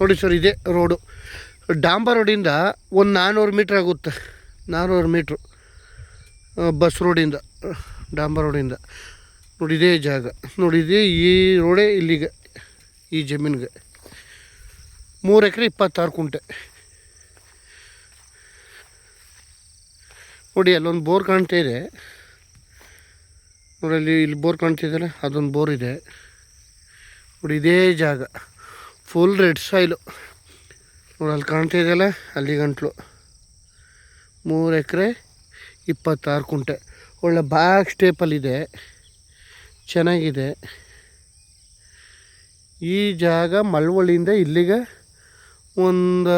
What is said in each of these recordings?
ನೋಡಿ ಸರ್ ಇದೆ ರೋಡು. ಡಾಂಬರ್ ರೋಡಿಂದ ಒಂದು ನಾನ್ನೂರು ಮೀಟ್ರ್ ಆಗುತ್ತೆ. ನಾನ್ನೂರು ಮೀಟ್ರು ಬಸ್ ರೋಡಿಂದ ಡಾಂಬರ್ ರೋಡಿಂದ. ನೋಡಿ, ಇದೇ ಜಾಗ. ನೋಡಿದೆ ಈ ರೋಡೇ ಇಲ್ಲಿಗೆ, ಈ ಜಮೀನಿಗೆ. ಮೂರು ಎಕರೆ ಇಪ್ಪತ್ತಾರು ಕುಂಟೆ. ನೋಡಿ, ಅಲ್ಲೊಂದು ಬೋರ್ ಕಾಣ್ತಾ ಇದೆ. ನೋಡಿ, ಅಲ್ಲಿ ಇಲ್ಲಿ ಬೋರ್ ಕಾಣ್ತಿದ್ದಾರೆ ಅದೊಂದು ಬೋರ್ ಇದೆ. ನೋಡಿ, ಇದೇ ಜಾಗ. ಫುಲ್ ರೆಡ್ ಸಾಯಿಲು ನೋಡಿ ಅಲ್ಲಿ ಕಾಣ್ತಾ ಇದೆಯಲ್ಲ, ಅಲ್ಲಿ ಗಂಟ್ಲು. ಮೂರು ಎಕರೆ, ಇಪ್ಪತ್ತಾರು ಕುಂಟೆ. ಒಳ್ಳೆ ಬ್ಯಾಕ್ ಸ್ಟೇಪಲ್ಲಿದೆ ಚೆನ್ನಾಗಿದೆ. ಈ ಜಾಗ ಮಳವಳ್ಳಿಯಿಂದ ಇಲ್ಲಿಗೆ ಒಂದು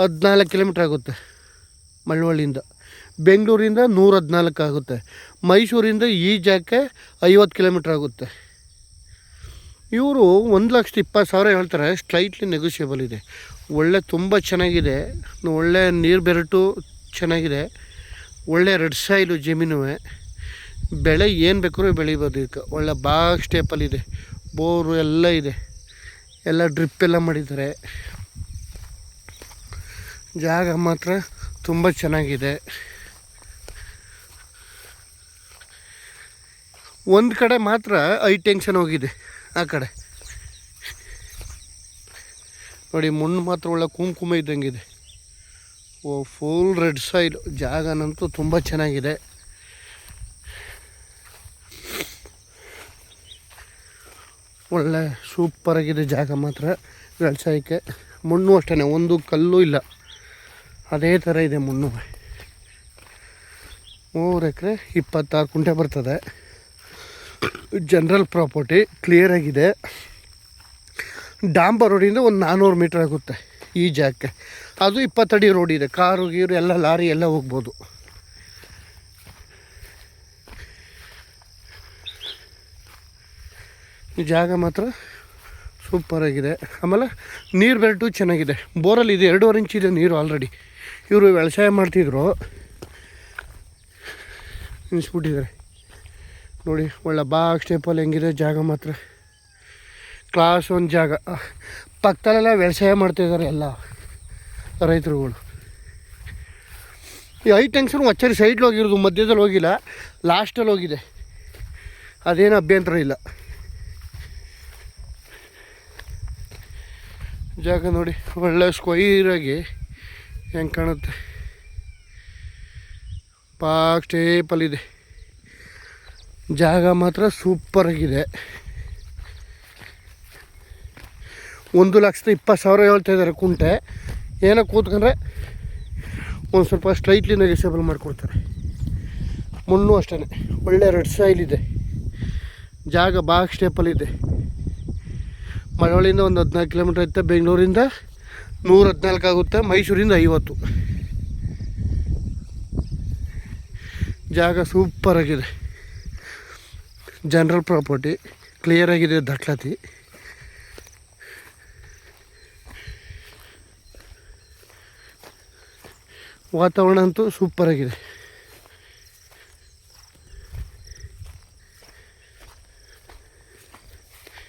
ಹದಿನಾಲ್ಕು ಕಿಲೋಮೀಟ್ರ್ ಆಗುತ್ತೆ. ಮಳವಳ್ಳಿಯಿಂದ ಬೆಂಗಳೂರಿಂದ ನೂರ ಹದಿನಾಲ್ಕು ಆಗುತ್ತೆ. ಮೈಸೂರಿಂದ ಈ ಜಾಗಕ್ಕೆ ಐವತ್ತು ಕಿಲೋಮೀಟ್ರ್ ಆಗುತ್ತೆ. ಇವರು ಒಂದು ಲಕ್ಷದ ಇಪ್ಪತ್ತು ಸಾವಿರ ಹೇಳ್ತಾರೆ ಸ್ಟ್ರೈಟ್ಲಿ ನೆಗೋಷಿಯಬಲ್ ಇದೆ. ಒಳ್ಳೆ ತುಂಬ ಚೆನ್ನಾಗಿದೆ, ಒಳ್ಳೆ ನೀರು ಬೆರಟು ಚೆನ್ನಾಗಿದೆ, ಒಳ್ಳೆ ರೆಡ್ ಸಾಯಿಲು ಜಮೀನು ಬೆಳೆ ಏನು ಬೇಕಾದ್ರೂ ಬೆಳಿಬೋದು ಇದಕ್ಕೆ ಒಳ್ಳೆ ಬಾಗ್ ಸ್ಟೇಪಲ್ಲಿದೆ ಬೋರು ಎಲ್ಲ ಇದೆ. ಎಲ್ಲ ಡ್ರಿಪ್ ಎಲ್ಲ ಮಾಡಿದ್ದಾರೆ. ಜಾಗ ಮಾತ್ರ ತುಂಬ ಚೆನ್ನಾಗಿದೆ. ಒಂದು ಕಡೆ ಮಾತ್ರ ಐ ಟೆನ್ಷನ್ ಹೋಗಿದೆ. ಆ ಕಡೆ. ನೋಡಿ ಮಣ್ಣು ಮಾತ್ರ ಒಳ್ಳೆ ಕುಂಕುಮ ಇದ್ದಂಗಿದೆ. ಓ ಫುಲ್ ರೆಡ್ ಸೈಡ್ ಜಾಗನಂತೂ ತುಂಬ ಚೆನ್ನಾಗಿದೆ. ಒಳ್ಳೆ ಸೂಪರಾಗಿದೆ ಜಾಗ ಮಾತ್ರ ವ್ಯವಸಾಯಕ್ಕೆ. ಮಣ್ಣು ಅಷ್ಟೇ ಒಂದು ಕಲ್ಲು ಇಲ್ಲ. ಅದೇ ಥರ ಇದೆ ಮಣ್ಣು. ಮೂರು ಎಕರೆ ಇಪ್ಪತ್ತಾರು ಕುಂಟೆ ಬರ್ತದೆ. ಜನರಲ್ ಪ್ರಾಪರ್ಟಿ ಕ್ಲಿಯರ್ ಆಗಿದೆ. ಡಾಂಬರ್ ರೋಡಿಂದ ಒಂದು ನಾನ್ನೂರು ಮೀಟ್ರ್ ಆಗುತ್ತೆ ಈ ಜಾಗಕ್ಕೆ. ಅದು ಇಪ್ಪತ್ತಡಿ ರೋಡ್ ಇದೆ. ಕಾರು, ಗೀರು, ಎಲ್ಲ ಲಾರಿ, ಎಲ್ಲ ಹೋಗ್ಬೋದು. ಜಾಗ ಮಾತ್ರ ಸೂಪರಾಗಿದೆ ಆಮೇಲೆ ನೀರು ಬೆಲ್ಟು ಚೆನ್ನಾಗಿದೆ. ಬೋರಲ್ಲಿ ಇದೆ, ಎರಡೂವರೆ ಇಂಚ್ ಇದೆ ನೀರು ಆಲ್ರೆಡಿ ಇವರು ವ್ಯವಸಾಯ ಮಾಡ್ತಿದ್ರು. ನಿಲ್ಲಿಸ್ಬಿಟ್ಟಿದ್ದಾರೆ ನೋಡಿ, ಒಳ್ಳೆ ಬಾಗ್ ಸ್ಟೇಪಲ್ಲಿ ಹೆಂಗಿದೆ, ಜಾಗ ಮಾತ್ರ. ಕ್ಲಾಸ್ ಒಂದು ಜಾಗ. ಪಕ್ಕದಲ್ಲೆಲ್ಲ ವ್ಯವಸಾಯ ಮಾಡ್ತಾಯಿದ್ದಾರೆ ಎಲ್ಲ ರೈತರುಗಳು. ಈ ಐ ಟೆನ್ಷನ್ ಒಚ್ಚರಿ ಸೈಡ್ಲಿ ಹೋಗಿರೋದು, ಮಧ್ಯದಲ್ಲಿ ಹೋಗಿಲ್ಲ ಲಾಸ್ಟಲ್ಲಿ ಹೋಗಿದೆ. ಅದೇನು ಅಭ್ಯಂತರ ಇಲ್ಲ. ಜಾಗ ನೋಡಿ, ಒಳ್ಳೆ ಸ್ಕ್ವೈರಾಗಿ ಹೆಂಗೆ ಕಾಣುತ್ತೆ. ಪಾಕ್ ಸ್ಟೇಪಲ್ಲಿದೆ ಜಾಗ ಮಾತ್ರ ಸೂಪರಾಗಿದೆ ಒಂದು ಲಕ್ಷದ ಇಪ್ಪತ್ತು ಸಾವಿರ ಹೇಳ್ತಾ ಇದ್ದಾರೆ ಕುಂಟೆ. ಏನೋ ಕೂತ್ಕೊಂಡ್ರೆ ಒಂದು ಸ್ವಲ್ಪ ಸ್ಟ್ರೈಟ್ಲಿ ನೆಗೆಸೇಬಲ್ ಮಾಡಿಕೊಡ್ತಾರೆ ಮಣ್ಣು ಅಷ್ಟೇ ಒಳ್ಳೆ ರೆಡ್ ಸಾಯಿಲ್ ಇದೆ. ಜಾಗ ಬಾಗ್ ಸ್ಟೇಪಲ್ಲಿದೆ ಮಳವಳ್ಳಿಯಿಂದ ಒಂದು ಹದಿನಾಲ್ಕು ಕಿಲೋಮೀಟ್ರ್ ಇತ್ತು ಬೆಂಗಳೂರಿಂದ, ನೂರ ಹದಿನಾಲ್ಕು ಆಗುತ್ತೆ, ಮೈಸೂರಿಂದ ಐವತ್ತು. ಜಾಗ ಸೂಪರಾಗಿದೆ ಜನರಲ್ ಪ್ರಾಪರ್ಟಿ ಕ್ಲಿಯರ್ ಆಗಿದೆ ದಾಖಲಾತಿ. ವಾತಾವರಣ ಅಂತೂ ಸೂಪರಾಗಿದೆ